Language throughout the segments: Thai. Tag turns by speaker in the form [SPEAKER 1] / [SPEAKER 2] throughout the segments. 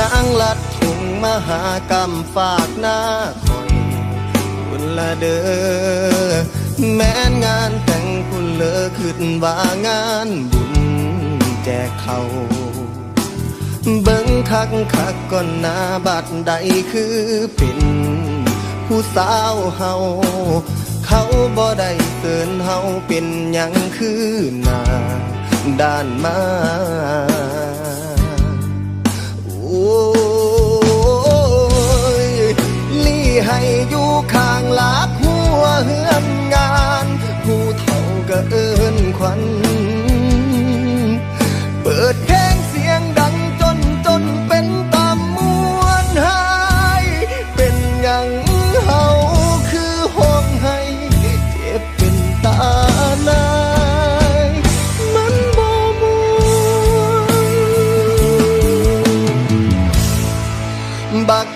[SPEAKER 1] ยางลัดถุงมหากรรมฝากหน้าคอยคุณละเด้อแม้นงานแต่งคุณเลอขึ้นว่างานบุญแจกเขาเบิ่งคักคักก่อนหน้าบัดใดคือเป็นผู้สาวเฮาเขาบ่ได้เตือนเฮาเป็นหยังคือหน้าด้านมา ให้อยู่ข้างลักหัวเฮือนงาน ผู้เฒ่าก็เอินควัน เปิดเพลงเสียงดังจนจนเป็นตามมวนหาย เป็นอย่างเฮาคือห้องให้ เจ็บเป็นตานายมันบ่มวนบัก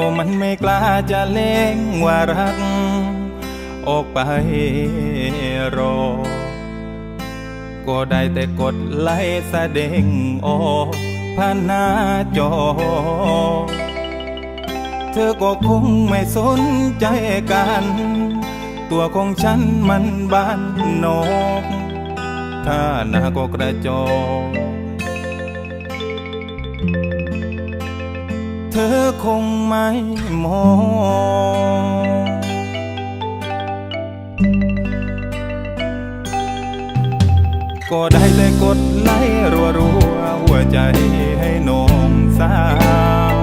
[SPEAKER 1] ก็มันไม่กล้าจะเล่งว่า
[SPEAKER 2] รัก ออกไปรอ ก็ได้แต่กดไลค์แสดงออกผ่านหน้าจอ เธอก็คงไม่สนใจกัน ตัวของฉันมันบ้านนอก ถ้าหน้าก็กระจอก อคงไม่มองก็ได้แต่กดไลค์รัวรัวๆหัวใจให้น้องสาว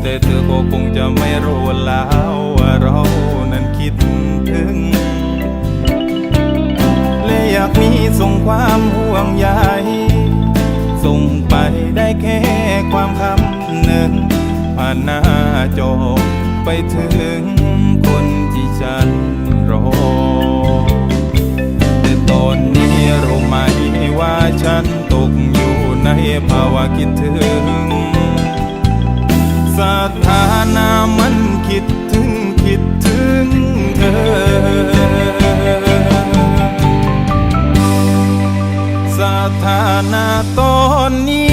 [SPEAKER 2] แต่เธอก็คงจะไม่รู้แล้วว่าเรานั้นคิดถึง และอยากมีส่งความห่วงใยส่ง แค่ความคำหนึ่งผ่านหน้าจอไปถึงคนที่ฉันรอ แต่ตอนนี้รู้ไหมว่าฉันตกอยู่ในภาวะคิดถึง สถานะมันคิดถึงคิดถึงเธอสถานะตอนนี้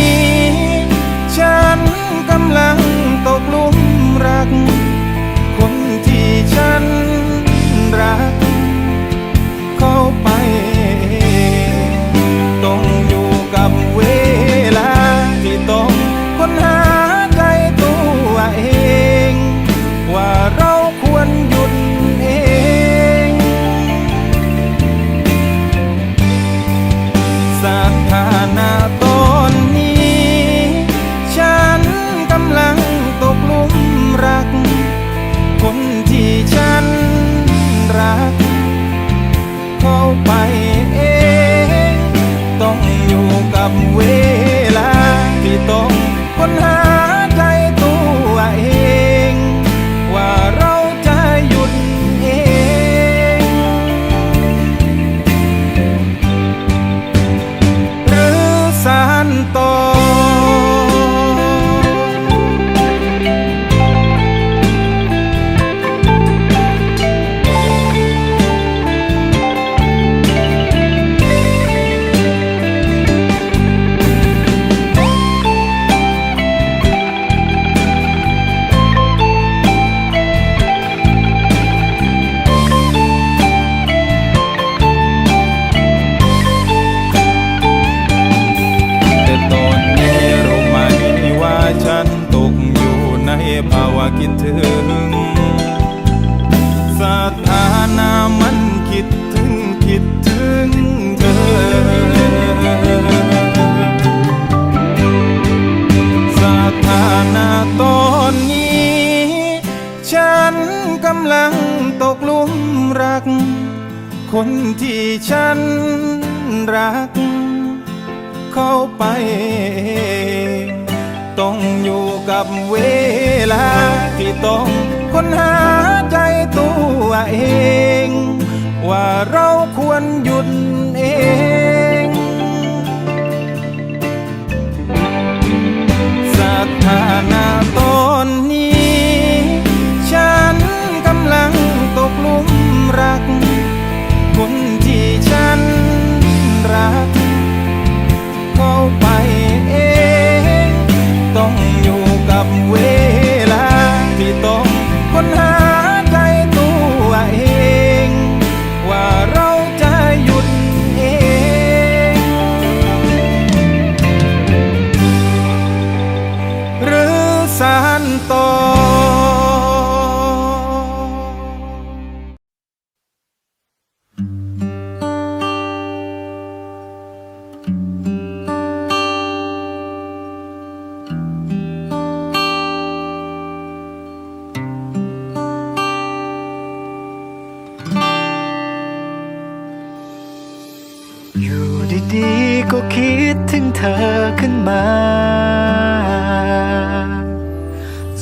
[SPEAKER 2] วรหยุด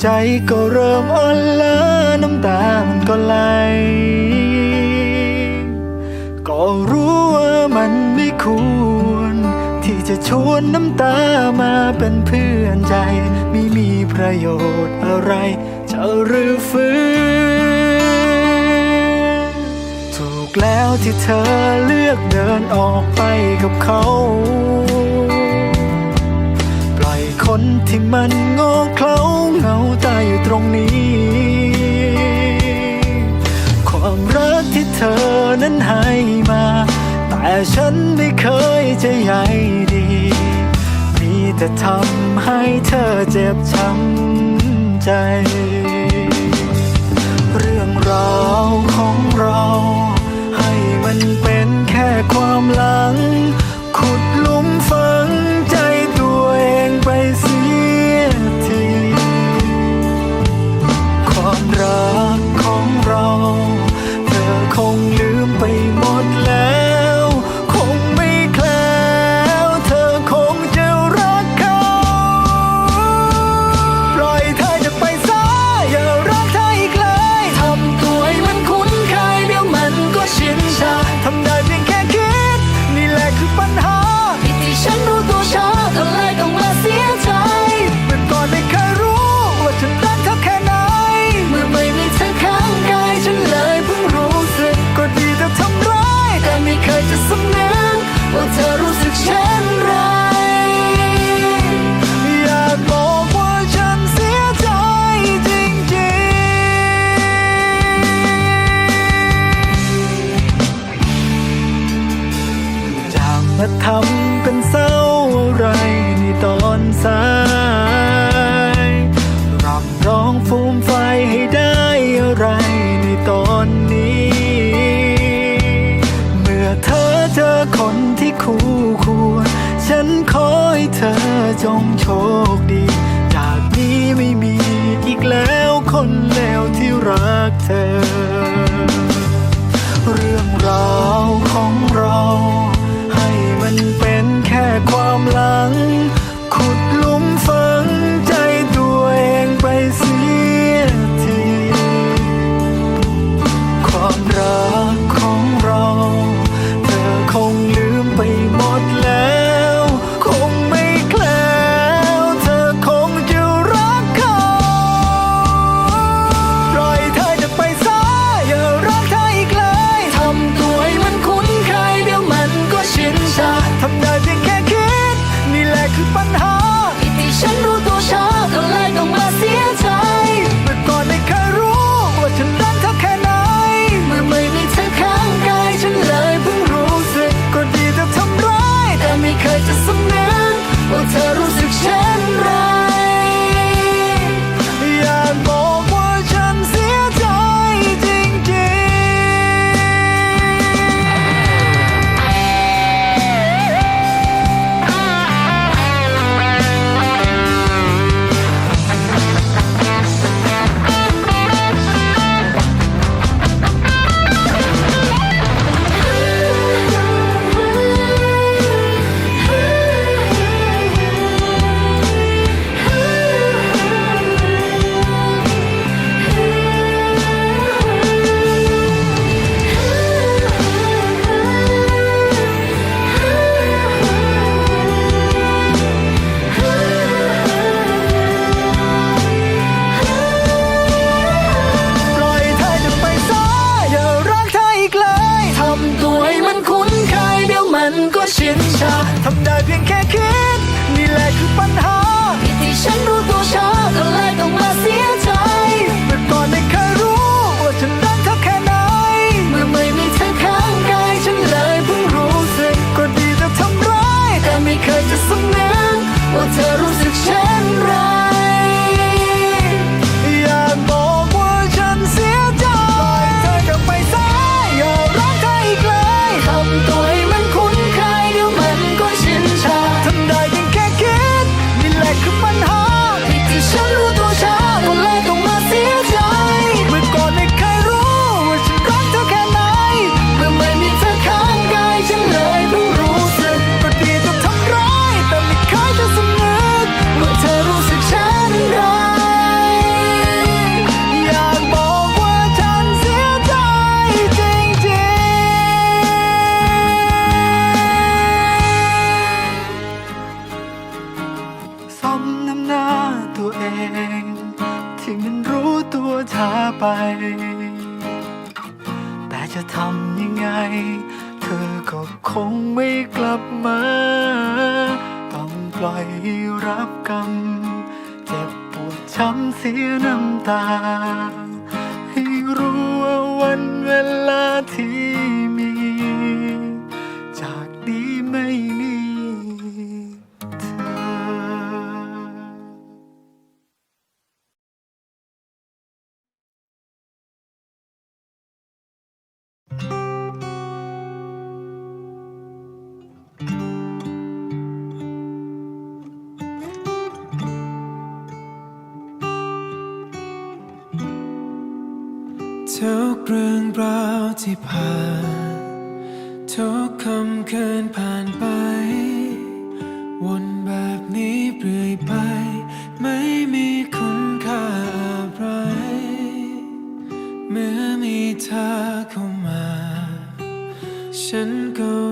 [SPEAKER 2] ใจก็เริ่มอ่อน
[SPEAKER 3] ล้าน้ำตามันก็ไหล ก็รู้ว่ามันไม่ควร ที่จะชวนน้ำตามาเป็นเพื่อนใจ ไม่มีประโยชน์อะไร จะรื้อฟื้นถูกแล้วที่เธอเลือกเดินออกไปกับเขา ปล่อยคนที่มัน เคล้าเหงาตายอยู่ตรงนี้ ความรักที่เธอนั้นให้มา แต่ฉันไม่เคยจะใยดี มีแต่ทำให้เธอเจ็บช้ำใจ เรื่องราวของเรา ให้มันเป็นแค่ความหลัง 空旅。 ทำเป็
[SPEAKER 4] นเศ
[SPEAKER 3] ร้าอะไรในตอนสายรำร้องฟูมไฟให้ได้อะไรในตอนนี้ เมื่อเธอเจอคนที่คู่ควร ฉันขอให้เธอจงโชคดี จากนี้ไม่มีอีกแล้วคนแล้วที่รักเธอ เรื่อง
[SPEAKER 4] รา
[SPEAKER 3] ว
[SPEAKER 4] ขอ
[SPEAKER 3] งเรา คิด นี่แหละคือปัญหา
[SPEAKER 4] ที่ฉันรู้ตัวช้าก็เลยต้องมาเสีย
[SPEAKER 3] ค
[SPEAKER 4] งไม่ก
[SPEAKER 3] ลับมา ต้องปล่อยรับกรรม เจ็บปวดช้ำเสียน้ำตา ให้รู้ว่าวันเวลาที่
[SPEAKER 5] ทุกเรื่องราวที่ผ่าน ทุกคำคืนผ่านไป วนแบบนี้เปลื่อยไป ไม่มีคุณค่าอะไร เมื่อมีเธอเข้ามา ฉันก็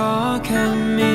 [SPEAKER 5] talk at me